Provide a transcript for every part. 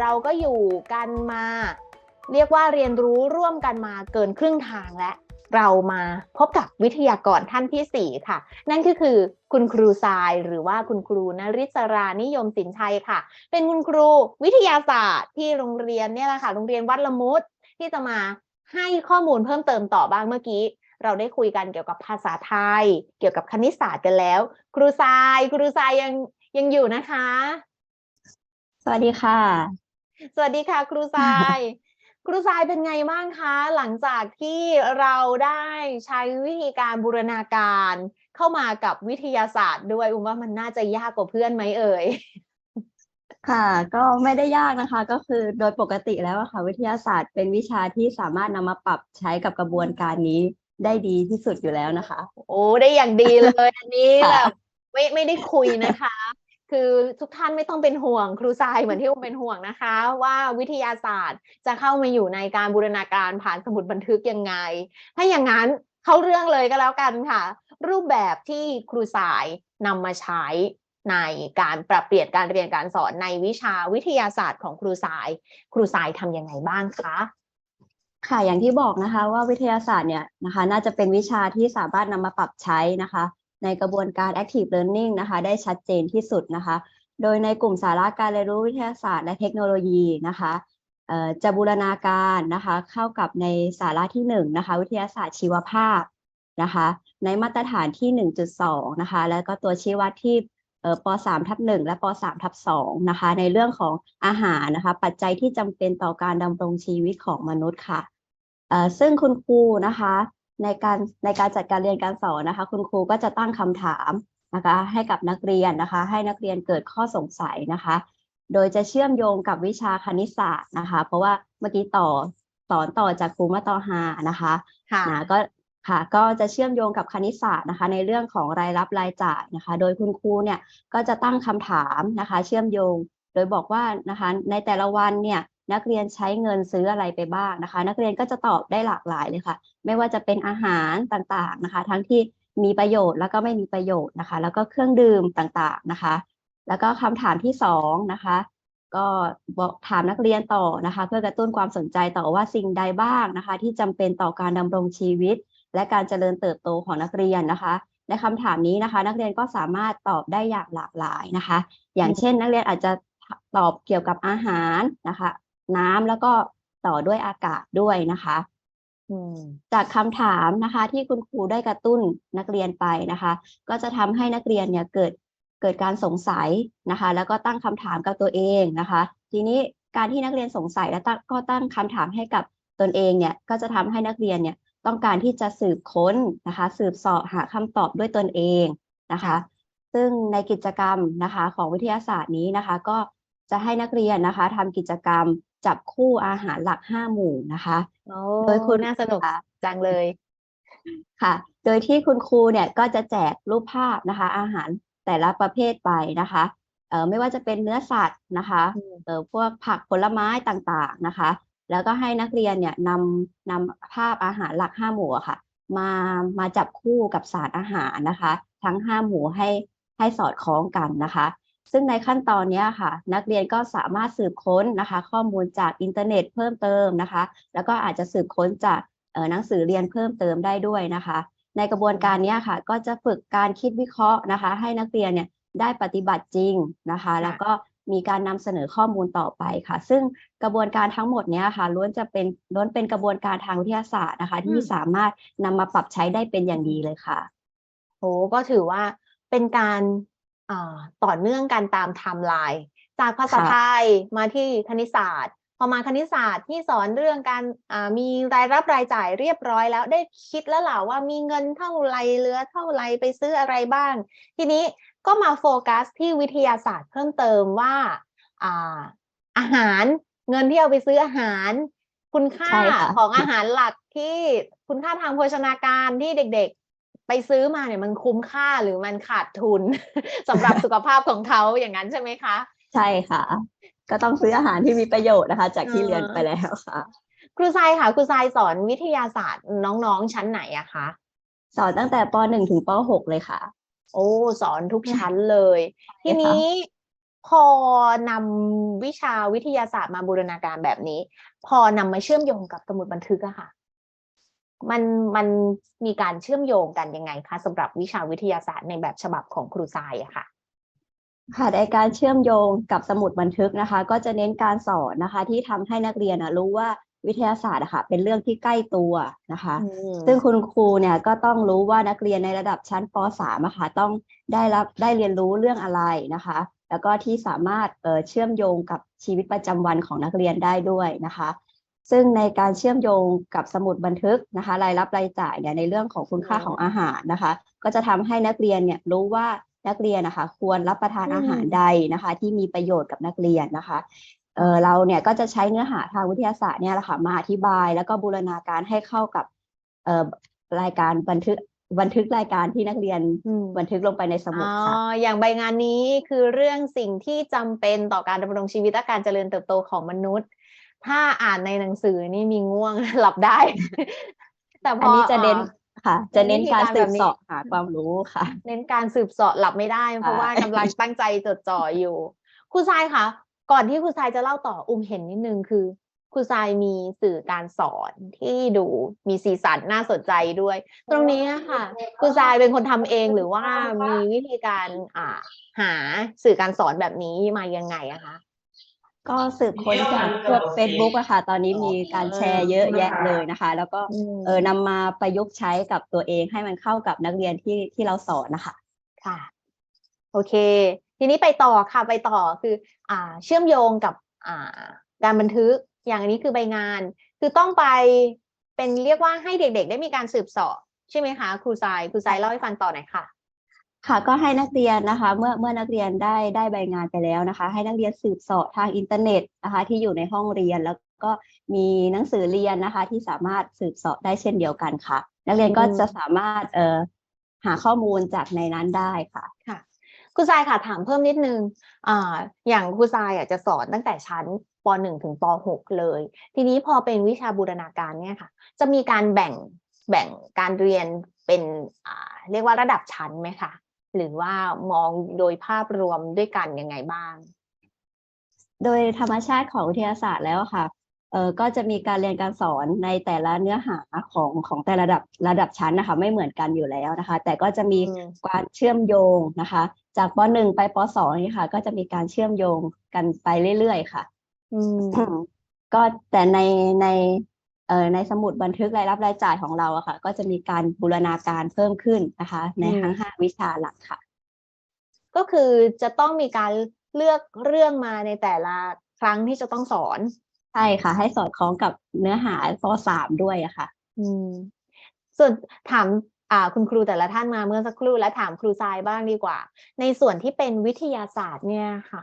เราก็อยู่กันมา เรียกว่าเรียนรู้ร่วมกันมาเกินครึ่งทางแล้วเรามาพบกับวิทยากรท่านที่ 4 ค่ะ นั่นก็คือคุณครูทรายหรือว่าคุณครูนริศรานิยมสินชัยค่ะ เป็นคุณครูวิทยาศาสตร์ที่โรงเรียนเนี่ยแหละค่ะ โรงเรียนวัดละมุดที่จะมาให้ข้อมูลเพิ่มเติมต่อบ้างเมื่อกี้ เราได้คุยกันเกี่ยวกับภาษาไทย เกี่ยวกับคณิตศาสตร์กันแล้ว ครูทราย ครูทรายยังยังอยู่นะคะ วัสดีค่ะ สวัสดีค่ะครูทราย ครูทรายเป็นไงบ้างคะ หลังจากที่เราได้ใช้วิธีการบูรณาการเข้ามากับวิทยาศาสตร์ด้วยอุ้มว่ามันน่าจะยากกว่าเพื่อนไหมเอ่ย ค่ะ ก็ไม่ได้ยากนะคะ ก็คือโดยปกติแล้วอะค่ะ วิทยาศาสตร์เป็นวิชาที่สามารถนำมาปรับใช้กับกระบวนการนี้ได้ดีที่สุดอยู่แล้วนะคะ โอ้ได้อย่างดีเลย อันนี้ค่ะ แบบไม่ไม่ได้คุยนะคะ คือทุกท่านไม่ต้องเป็นห่วงครูทรายเหมือนที่อุ้มเป็นห่วงนะคะ ว่าวิทยาศาสตร์จะเข้ามาอยู่ในการบูรณาการผ่านสมุดบันทึกยังไง ถ้าอย่างนั้นเข้าเรื่องเลยก็แล้วกันค่ะ รูปแบบที่ครูสายนำมาใช้ในการปรับเปลี่ยนการเรียนการสอนในวิชาวิทยาศาสตร์ของครูสาย ครูสายทำยังไงบ้างคะค่ะอย่างที่บอกนะคะว่าวิทยาศาสตร์เนี่ยนะคะ น่าจะเป็นวิชาที่สามารถนำมาปรับใช้นะคะ ในกระบวนการ active learning นะคะ ได้ชัดเจนที่สุดนะคะ โดยในกลุ่มสาระการเรียนรู้วิทยาศาสตร์และเทคโนโลยีนะคะจะบูรณาการนะคะเข้ากับในสาระที่1นงนะคะวิทยาศาสตร์ชีวภาพนะคะในมาตรฐานที่ 1.2นะคะแล้วก็ตัวชี้วัดที่ป .3 ทับ1และป .3 ทับ2นะคะในเรื่องของอาหารนะคะปัจจัยที่จำเป็นต่อการดำรงชีวิตของมนุษย์ค่ะซึ่งคุณครูนะคะ ในการในการจัดการเรียนการสอนนะคะ คุณครูก็จะตั้งคำถามนะคะ ให้กับนักเรียนนะคะ ให้นักเรียนเกิดข้อสงสัยนะคะ โดยจะเชื่อมโยงกับวิชาคณิตศาสตร์นะคะ เพราะว่าเมื่อกี้ต่อสอนต่อจากครูมาตอฮานะคะค่ะนะก็ค่ะก็จะเชื่อมโยงกับคณิตศาสตร์นะคะ ในเรื่องของรายรับรายจ่ายนะคะ โดยคุณครูเนี่ยก็จะตั้งคำถามนะคะ เชื่อมโยง โดยบอกว่านะคะ ในแต่ละวันเนี่ย นักเรียนใช้เงินซื้ออะไรไปบ้างนะคะ นักเรียนก็จะตอบได้หลากหลายเลยค่ะ ไม่ว่าจะเป็นอาหารต่างๆนะคะ ทั้งที่มีประโยชน์แล้วก็ไม่มีประโยชน์นะคะ แล้วก็เครื่องดื่มต่างๆนะคะ แล้วก็คำถามที่สองนะคะก็บอกถามนักเรียนต่อนะคะ เพื่อกระตุ้นความสนใจต่อว่าสิ่งใดบ้างนะคะ ที่จำเป็นต่อการดำรงชีวิต และการเจริญเติบโตของนักเรียนนะคะในคำถามนี้นะคะ นักเรียนก็สามารถตอบได้อย่างหลากหลายนะคะ อย่างเช่น นักเรียนอาจจะตอบเกี่ยวกับอาหารนะคะ น้ำแล้วก็ต่อด้วยอากาศด้วยนะคะอืมจากคำถามนะคะที่คุณครูได้กระตุ้นนักเรียนไปนะคะ ก็จะทำให้นักเรียนเนี่ยเกิดเกิดการสงสัยนะคะ แล้วก็ตั้งคำถามกับตัวเองนะคะ ทีนี้การที่นักเรียนสงสัยและตั้งก็ตั้งคำถามให้กับตนเองเนี่ยก็จะทำให้นักเรียนเนี่ยต้องการที่จะสืบค้นนะคะ สืบเสอบหาคำตอบด้วยตนเองนะคะ ซึ่งในกิจกรรมนะคะของวิทยาศาสตร์นี้นะคะ ก็จะให้นักเรียนนะคะทำกิจกรรม จับคู่อาหารหลักห้าหมู่นะคะโอ้โดยคุณน่าสนุกค่ะจังเลยค่ะ โดยที่คุณครูเนี่ยก็จะแจกรูปภาพนะคะ อาหารแต่ละประเภทไปนะคะเอ่อไม่ว่าจะเป็นเนื้อสัตว์นะคะอืมเอ่อพวกผักผลไม้ต่างๆนะคะ แล้วก็ให้นักเรียนเนี่ยนำนำภาพอาหารหลักห้าหมู่อะค่ะ มามาจับคู่กับสารอาหารนะคะ ทั้งห้าหมู่ให้ให้สอดคล้องกันนะคะ ซึ่งในขั้นตอนเนี้ยค่ะ นักเรียนก็สามารถสืบค้นนะคะ ข้อมูลจากอินเทอร์เน็ตเพิ่มเติมนะคะ แล้วก็อาจจะสืบค้นจากเอ่อหนังสือเรียนเพิ่มเติมได้ด้วยนะคะ ในกระบวนการเนี้ยค่ะ ก็จะฝึกการคิดวิเคราะห์นะคะ ให้นักเรียนเนี่ยได้ปฏิบัติจริงนะคะ แล้วก็มีการนำเสนอข้อมูลต่อไปค่ะ ซึ่งกระบวนการทั้งหมดเนี้ยค่ะล้วนจะเป็นล้วนเป็นกระบวนการทางวิทยาศาสตร์นะคะ ที่อืมสามารถนำมาปรับใช้ได้เป็นอย่างดีเลยค่ะโอ้ก็ถือว่าเป็นการอ่า ต่อเนื่องกันตามไทม์ไลน์จากภาษาค่ะไทยมาที่คณิตศาสตร์ พอมาคณิตศาสตร์ที่สอนเรื่องการอ่ามีรายรับรายจ่ายเรียบร้อยแล้วได้คิดแล้วล่ะว่ามีเงินเท่าไหรเหลือเท่าไหรไปซื้ออะไรบ้าง ทีนี้ก็มาโฟกัสที่วิทยาศาสตร์เพิ่มเติมว่าอ่าอาหารเงินที่เอาไปซื้ออาหาร คุณค่าใช่ค่ะของอาหารหลักที่คุณค่าทางโภชนาการที่เด็กๆ ไปซื้อมาเนี่ยมันคุ้มค่าหรือมันขาดทุนสำหรับสุขภาพของเขาอย่างนั้นใช่ไหมคะ ใช่ค่ะ ก็ต้องซื้ออาหารที่มีประโยชน์นะคะ จากที่อ่าเรียนไปแล้วค่ะ ครูทรายค่ะครูทรายสอนวิทยาศาสตร์น้องๆชั้นไหนอะคะสอนตั้งแต่ป .1 ถึงป .6 เลยค่ะ โอ้ สอนทุกชั้นเลย ทีใช่ค่ะนี้พอนำวิชาวิทยาศาสตร์มาบูรณาการแบบนี้ พอนำมาเชื่อมโยงกับสมุดบันทึกอะค่ะ มันมันมีการเชื่อมโยงกันยังไงคะสำหรับวิชาวิทยาศาสตร์ในแบบฉบับของครูทรายอะค่ะค่ะในการเชื่อมโยงกับสมุดบันทึกนะคะ ก็จะเน้นการสอนนะคะ ที่ทำให้นักเรียนอะรู้ว่าวิทยาศาสตร์อะค่ะเป็นเรื่องที่ใกล้ตัวนะคะ ซึ่งคุณครูเนี่ยก็ต้องรู้ว่านักเรียนในระดับชั้นป .3 อะค่ะต้องได้รับได้เรียนรู้เรื่องอะไรนะคะ แล้วก็ที่สามารถเอ่อเชื่อมโยงกับชีวิตประจำวันของนักเรียนได้ด้วยนะคะ ซึ่งในการเชื่อมโยงกับสมุดบันทึกนะคะ รายรับรายจ่ายเนี่ยในเรื่องของคุณค่าอืมของอาหารนะคะ ก็จะทำให้นักเรียนเนี่ยรู้ว่านักเรียนนะคะ ควรรับประทานอืมอาหารใดนะคะ ที่มีประโยชน์กับนักเรียนนะคะเออเราเนี่ยก็จะใช้เนื้อหาทางวิทยาศาสตร์เนี่ยแหละค่ะมาอธิบาย แล้วก็บูรณาการให้เข้ากับเอ่อรายการบันทึกบันทึกรายการที่นักเรียนอืมบันทึกลงไปในสมุดอ๋อค่ะอย่างใบงานนี้คือเรื่องสิ่งที่จำเป็นต่อการดำรงชีวิตและการเจริญเติบโตของมนุษย์ ถ้าอ่านในหนังสือนี่มีง่วงหลับได้ แต่พอันอนี้จะเน้นอ่าค่ะ จะเน้นการวิธีการสืแบบบนี้เสอบหาความรู้ค่ะ เน้นการสืบเสาะหลับไม่ได้ เพราะว่าใช่กำลังตั้งใจจดจ่ออยู่ครูทรายคะก่อนที่ครูทรายจะเล่าต่ออุ้มเห็นนิดนึงคือครูทรายมีสื่อการสอนที่ดูมีสีสันน่าสนใจด้วย ตรงนี้อะค่ะครูทรายเป็นคนทำเองหรือว่ามีวิธีการอ่าหาสื่อการสอนแบบนี้มายังไงอะคะ ก็สืบค้นจากพวก Facebook อะค่ะ ตอนนี้มีการแชร์เยอะแยะเลยนะคะ แล้วก็อืมเออนำมาประยุกต์ใช้กับตัวเองให้มันเข้ากับนักเรียนที่ที่เราสอนนะคะ ค่ะ โอเค ทีนี้ไปต่อค่ะไปต่อคือ อ่า เชื่อมโยงกับ อ่า การบันทึกอย่างอันนี้คือใบงาน คือต้องไปเป็นเรียกว่าให้เด็กๆ ได้มีการสืบเสอบใช่ไหมคะครูทรายครูทรายเล่าให้ฟังต่อหน่อยค่ะ ค่ะก็ให้นักเรียนนะคะ เมื่อเมื่อนักเรียนได้ได้ใบงานไปแล้วนะคะ ให้นักเรียนสืบเสาะทางอินเทอร์เน็ตนะคะ ที่อยู่ในห้องเรียนแล้วก็มีหนังสือเรียนนะคะ ที่สามารถสืบเสาะได้เช่นเดียวกันค่ะ นักเรียนก็อืมจะสามารถเอ่อหาข้อมูลจากในนั้นได้ค่ะค่ะครูทรายค่ะถามเพิ่มนิดนึงอ่าอย่างครูทรายอะจะสอนตั้งแต่ชั้นป .1 ถึงป .6 เลย ทีนี้พอเป็นวิชาบูรณาการเนี่ยค่ะ จะมีการแบ่งแบ่งการเรียนเป็นอ่าเรียกว่าระดับชั้นไหมคะ หรือว่ามองโดยภาพรวมด้วยกันยังไงบ้าง โดยธรรมชาติของวิทยาศาสตร์แล้วอะค่ะเอ่อก็จะมีการเรียนการสอนในแต่ละเนื้อหาของของแต่ละระดับระดับชั้นนะคะ ไม่เหมือนกันอยู่แล้วนะคะ แต่ก็จะมีอืมการเชื่อมโยงนะคะ จากป .1 ไปป .2 นี่ค่ะ ก็จะมีการเชื่อมโยงกันไปเรื่อยๆ ค่ะอืมก็แต่ในในเอ่อ ในสมุดบันทึกรายรับรายจ่ายของเราอะค่ะ ก็จะมีการบูรณาการเพิ่มขึ้นนะคะ ในอืมทั้งห้าวิชาหลักค่ะ ก็คือจะต้องมีการเลือกเรื่องมาในแต่ละครั้งที่จะต้องสอน ใช่ค่ะ ให้สอดคล้องกับเนื้อหาป .3 ด้วยอะค่ะ อืม ส่วนถามอ่าคุณครูแต่ละท่านมาเมื่อสักครู่และถามครูทรายบ้างดีกว่า ในส่วนที่เป็นวิทยาศาสตร์เนี่ยค่ะ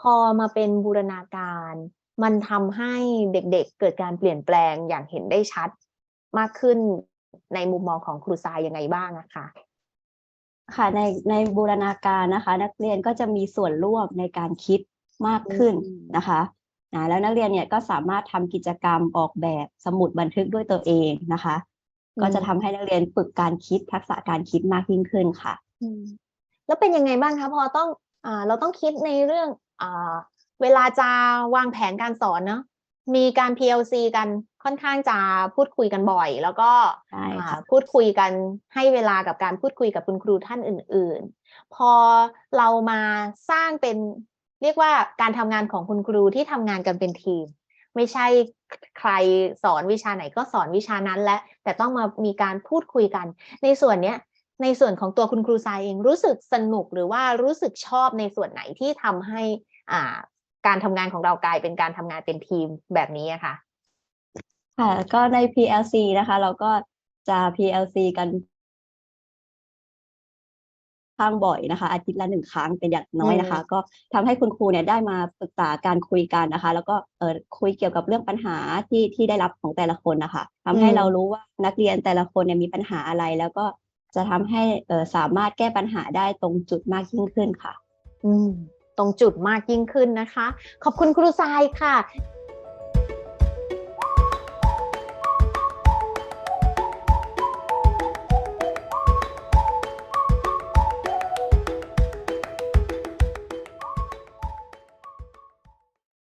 พอมาเป็นบูรณาการ มันทำให้เด็กๆ เกิดการเปลี่ยนแปลงอย่างเห็นได้ชัดมากขึ้นในมุมมองของครูทรายยังไงบ้างอะคะค่ะในในบูรณาการนะคะ นักเรียนก็จะมีส่วนร่วมในการคิดมากขึ้นอืมนะคะนะแล้วนักเรียนเนี่ยก็สามารถทำกิจกรรมออกแบบสมุดบันทึกด้วยตัวเองนะคะ ก็จะทำให้นักเรียนฝึกการคิดทักษะการคิดมากยิ่งขึ้นค่ะอืมแล้วเป็นยังไงบ้างคะพอต้องอ่าเราต้องคิดในเรื่องอ่า เวลาจะวางแผนการสอนเนาะมีการ PLC กันค่อนข้างจะพูดคุยกันบ่อย แล้วก็ใช่อ่าค่ะพูดคุยกันให้เวลากับการพูดคุยกับคุณครูท่านอื่น ๆ พอเรามาสร้างเป็นเรียกว่าการทำงานของคุณครูที่ทำงานกันเป็นทีม ไม่ใช่ใครสอนวิชาไหนก็สอนวิชานั้นและ แต่ต้องมามีการพูดคุยกัน ในส่วนเนี้ยในส่วนของตัวคุณครูทรายเองรู้สึกสนุกหรือว่ารู้สึกชอบในส่วนไหนที่ทำให้อ่า การทำงานของเรากลายเป็นการทำงานเป็นทีมแบบนี้อะค่ะ ค่ะก็ใน PLC นะคะ เราก็จะ PLC กันข้างบ่อยนะคะ อาทิตย์ละหนึ่งครั้งเป็นอย่างน้อยนะคะ ก็ทำให้คุณครูเนี่ยได้มาปรึกษาการคุยกันนะคะ แล้วก็เออคุยเกี่ยวกับเรื่องปัญหาที่ที่ได้รับของแต่ละคนนะคะทำให้อืม เรารู้ว่านักเรียนแต่ละคนเนี่ยมีปัญหาอะไร แล้วก็จะทำให้เออสามารถแก้ปัญหาได้ตรงจุดมากยิ่งขึ้นค่ะ อืมต รงจุดมากยิ่งขึ้นนะคะ ขอบคุณครูทรายค่ะ